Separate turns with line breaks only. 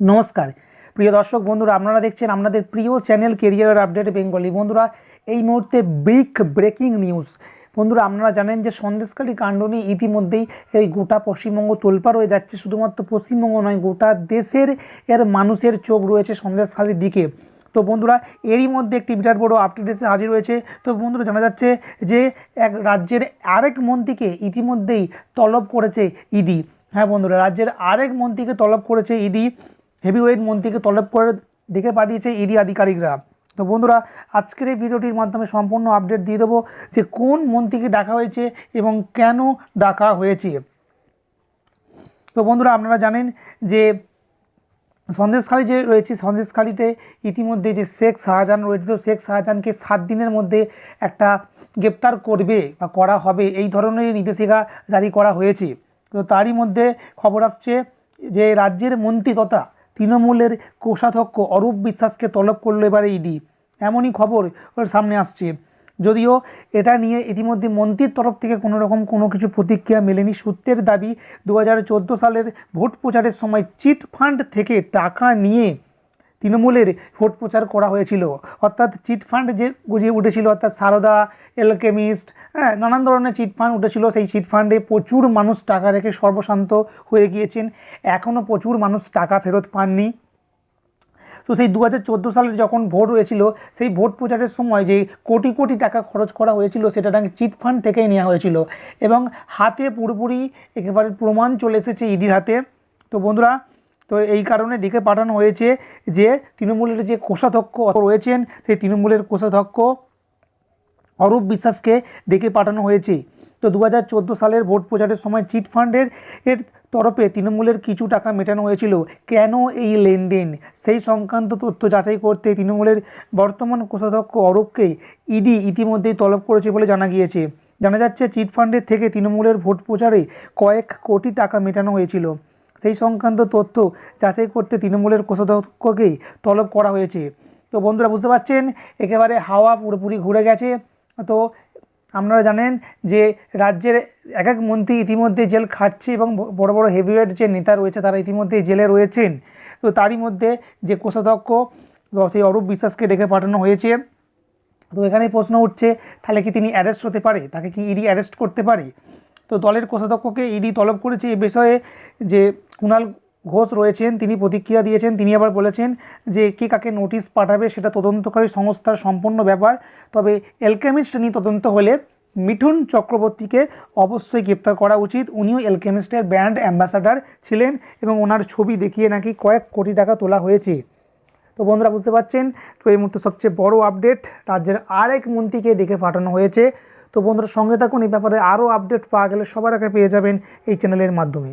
নমস্কার। প্রিয় দর্শক বন্ধুরা, আপনারা দেখছেন আপনাদের প্রিয় চ্যানেল কেরিয়ার আপডেট বেঙ্গলি বন্ধুরা, এই মুহূর্তে বিগ ব্রেকিং নিউজ বন্ধুরা, আপনারা জানেন যে সন্দেশকালী কাণ্ড নিয়ে ইতিমধ্যেই এই গোটা পশ্চিমবঙ্গ তোলপাড় হয়ে যাচ্ছে। শুধুমাত্র পশ্চিমবঙ্গ নয়, গোটা দেশের এর মানুষের চোখ রয়েছে সন্দেশখালীর দিকে। তো বন্ধুরা, এরই মধ্যে একটি বিরাট বড় আপডেট এসে হাজির হয়েছে। তো বন্ধুরা, জানা যাচ্ছে যে এক রাজ্যের আরেক মন্ত্রীকে ইতিমধ্যেই তলব করেছে ইডি। হ্যাঁ বন্ধুরা, রাজ্যের আরেক মন্ত্রীকে তলব করেছে ইডি। হেভিওয়েট মন্ত্রীকে তলব করে ডেকে পাঠিয়েছে ইডি আধিকারিকরা। তো বন্ধুরা, আজকের এই ভিডিওটির মাধ্যমে সম্পূর্ণ আপডেট দিয়ে দেবো যে কোন মন্ত্রীকে ডাকা হয়েছে এবং কেন ডাকা হয়েছে। তো বন্ধুরা, আপনারা জানেন যে সন্দেশখালী যে রয়েছে, সন্দেশখালীতে ইতিমধ্যে যে শেখ শাহজাহান রয়েছে, তো শেখ শাহজাহানকে সাত দিনের মধ্যে একটা গ্রেপ্তার করবে বা করা হবে, এই ধরনের নির্দেশিকা জারি করা হয়েছে। তো তারই মধ্যে খবর আসছে যে রাজ্যের মন্ত্রী তথা তৃণমূলের কোষাধ্যক্ষ অরূপ বিশ্বাসকে তলব করল এবারে ইডি। এমনই খবর সামনে আসছে। যদিও এটা নিয়ে ইতিমধ্যে মন্ত্রীর তরফ থেকে কোনো রকম কোনো কিছু প্রতিক্রিয়া মেলেনি। সূত্রের দাবি, দু হাজার চোদ্দ সালের ভোট প্রচারের সময় চিট ফান্ড থেকে টাকা নিয়ে তৃণমূলের ভোট প্রচার করা হয়েছিল। অর্থাৎ চিট ফান্ড যে গুজিয়ে উঠেছিল, অর্থাৎ সারদা এলকেমিস্ট হ্যাঁ নানান ধরনের চিট ফান্ড উঠেছিল। সেই চিট ফান্ডে প্রচুর মানুষ টাকা রেখে সর্বশান্ত হয়ে গিয়েছেন। এখনও প্রচুর মানুষ টাকা ফেরত পাননি। তো সেই দু হাজার সালের যখন ভোট হয়েছিল, সেই ভোট প্রচারের সময় যে কোটি কোটি টাকা খরচ করা হয়েছিল, সেটা নাকি চিট ফান্ড থেকেই নেওয়া হয়েছিল। এবং হাতে পুরোপুরি একেবারে প্রমাণ চলে এসেছে ইডির হাতে। তো বন্ধুরা, তো এই কারণে ডেকে পাঠানো হয়েছে যে তৃণমূলের যে কোষাধ্যক্ষ রয়েছেন, সেই তৃণমূলের কোষাধ্যক্ষ অরূপ বিশ্বাসকে ডেকে পাঠানো হয়েছে। তো দু হাজার চোদ্দ সালের ভোট প্রচারের সময় চিট ফান্ডের এর তরফে তৃণমূলের কিছু টাকা মেটানো হয়েছিল। কেন এই লেনদেন? সেই সংক্রান্ত তথ্য যাচাই করতে তৃণমূলের বর্তমান কোষাধ্যক্ষ অরূপকে ইডি ইতিমধ্যেই তলব করেছে বলে জানা গিয়েছে। জানা যাচ্ছে, চিট ফান্ডের থেকে তৃণমূলের ভোট প্রচারে কয়েক কোটি টাকা মেটানো হয়েছিল। সেই সংক্রান্ত তথ্য যাচাই করতে তৃণমূলের কোষাধ্যক্ষকেই তলব করা হয়েছে। তো বন্ধুরা, বুঝতে পারছেন? একেবারে হাওয়া পুরোপুরি ঘুরে গেছে। তো আপনারা জানেন যে রাজ্যের এক এক মন্ত্রী ইতিমধ্যে জেল খাটছে এবং বড় বড় হেভিওয়েট যে নেতা রয়েছে তারা ইতিমধ্যেই জেলে রয়েছেন। তো তারই মধ্যে যে কোষাধ্যক্ষ সেই অরূপ বিশ্বাসকে ডেকে পাঠানো হয়েছে। তো এখানে প্রশ্ন উঠছে, তাহলে কি তিনি অ্যারেস্ট হতে পারে? তাকে কি ইডি অ্যারেস্ট করতে পারে? তো দলের কোষাধ্যক্ষকে ইডি তলব করেছে এ বিষয়ে যে কুণাল ঘোষ রয়েছেন, তিনি প্রতিক্রিয়া দিয়েছেন, তিনি আবার বলেছেন যে কে কাকে নোটিশ পাঠাবে সেটা তদন্তকারী সংস্থার সম্পূর্ণ ব্যাপার। তবে এলকেমিস্ট নিয়ে তদন্ত হলে মিঠুন চক্রবর্তীকে অবশ্যই গ্রেপ্তার করা উচিত। উনিও এলকেমিস্টের ব্র্যান্ড অ্যাম্বাসাডার ছিলেন এবং ওনার ছবি দেখিয়ে নাকি কয়েক কোটি টাকা তোলা হয়েছে। তো বন্ধুরা, বুঝতে পারছেন? তো এই মুহূর্তে সবচেয়ে বড় আপডেট রাজ্যের আরেক মন্ত্রীকে ডেকে পাঠানো হয়েছে। তো বন্ধুরা, সঙ্গে থাকুন, এই ব্যাপারে আরও আপডেট পাওয়া গেলে সবার আগে পেয়ে যাবেন এই চ্যানেলের মাধ্যমে।